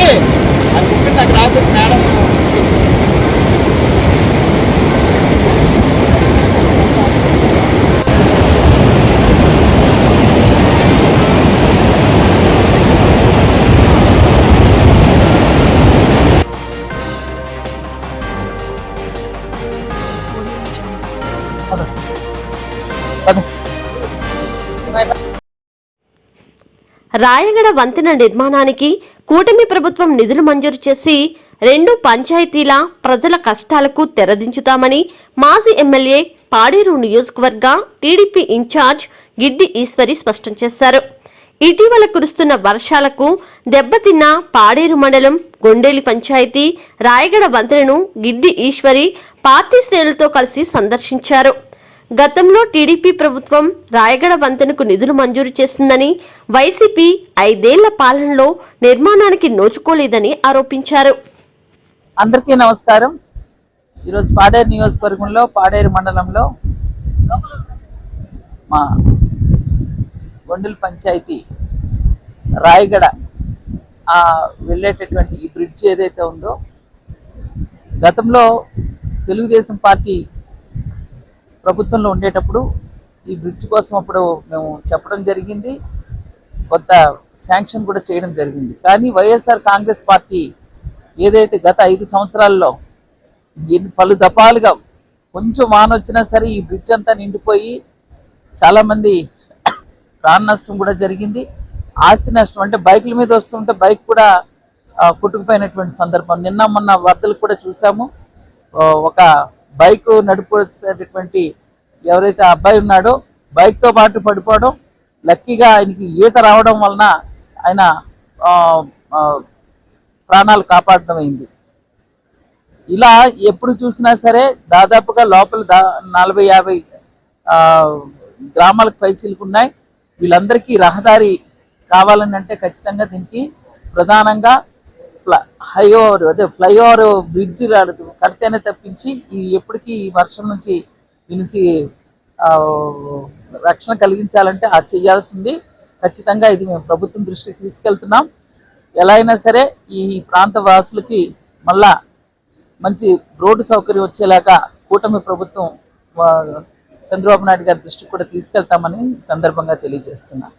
చెప్పి అది చెప్పి నాకు రాసేసి మేడం రాయగడ వంతెన నిర్మాణానికి కూటమి ప్రభుత్వం నిధులు మంజూరు చేసి రెండు పంచాయతీల ప్రజల కష్టాలకు తెరదించుతామని మాజీ ఎమ్మెల్యే పాడేరు నియోజకవర్గ టీడీపీ ఇన్ఛార్జ్ గిడ్డి ఈశ్వరి స్పష్టం చేశారు. ఇటీవల కురుస్తున్న వర్షాలకు దెబ్బతిన్న పాడేరు మండలం గొండేలి పంచాయతీ రాయగడ వంతెనను గిడ్డి ఈశ్వరి పార్టీ శ్రేణులతో కలిసి సందర్శించారు. గతంలో టీడీపీ ప్రభుత్వం రాయగడ వంతెనకు నిధులు మంజూరు చేసిందని వైసీపీ ఐదేళ్ళ పాలనలో నిర్మాణానికి నోచుకోలేదని ఆరోపించారు. అందరికీ నమస్కారం. ఈరోజు పాడేరు నియోజకవర్గంలో పాడేరు మండలంలో మా గొండెల పంచాయతీ రాయగడ వెళ్ళేటటువంటి ఈ బ్రిడ్జ్ ఏదైతే ఉందో గతంలో తెలుగుదేశం పార్టీ ప్రభుత్వంలో ఉండేటప్పుడు ఈ బ్రిడ్జ్ కోసం అప్పుడు మేము చెప్పడం జరిగింది. కొంత శాంక్షన్ కూడా చేయడం జరిగింది. కానీ వైఎస్ఆర్ కాంగ్రెస్ పార్టీ ఏదైతే గత ఐదు సంవత్సరాల్లో ఎన్ని పలు దఫాలుగా కొంచెం వాన వచ్చినా సరే ఈ బ్రిడ్జ్ అంతా నిండిపోయి చాలామంది ప్రాణ నష్టం కూడా జరిగింది. ఆస్తి నష్టం అంటే బైకుల మీద వస్తుంటే బైక్ కూడా కొట్టుకుపోయినటువంటి సందర్భం. నిన్న మొన్న వరదలు కూడా చూసాము. ఒక బైక్ నడిపేటటువంటి ఎవరైతే ఆ అబ్బాయి ఉన్నాడో బైక్తో పాటు పడిపోవడం లక్కీగా ఆయనకి ఈత రావడం వలన ఆయన ప్రాణాలు కాపాడడం అయింది. ఇలా ఎప్పుడు చూసినా సరే దాదాపుగా లోపల దా నలభై యాభై గ్రామాలకు పైచీలకు ఉన్నాయి. వీళ్ళందరికీ రహదారి కావాలని అంటే ఖచ్చితంగా దీనికి ప్రధానంగా ఫ్ల హైఓవర్ అదే ఫ్లైఓవర్ బ్రిడ్జ్ కడితేనే తప్పించి ఈ ఎప్పటికీ ఈ వర్షం నుంచి ఈ నుంచి రక్షణ కలిగించాలంటే అది చేయాల్సింది. ఖచ్చితంగా ఇది మేము ప్రభుత్వం దృష్టికి తీసుకెళ్తున్నాం. ఎలా అయినా సరే ఈ ప్రాంత వాసులకి మళ్ళా మంచి రోడ్డు సౌకర్యం వచ్చేలాగా కూటమి ప్రభుత్వం చంద్రబాబు నాయుడు గారి దృష్టికి కూడా తీసుకెళ్తామని సందర్భంగా తెలియజేస్తున్నాను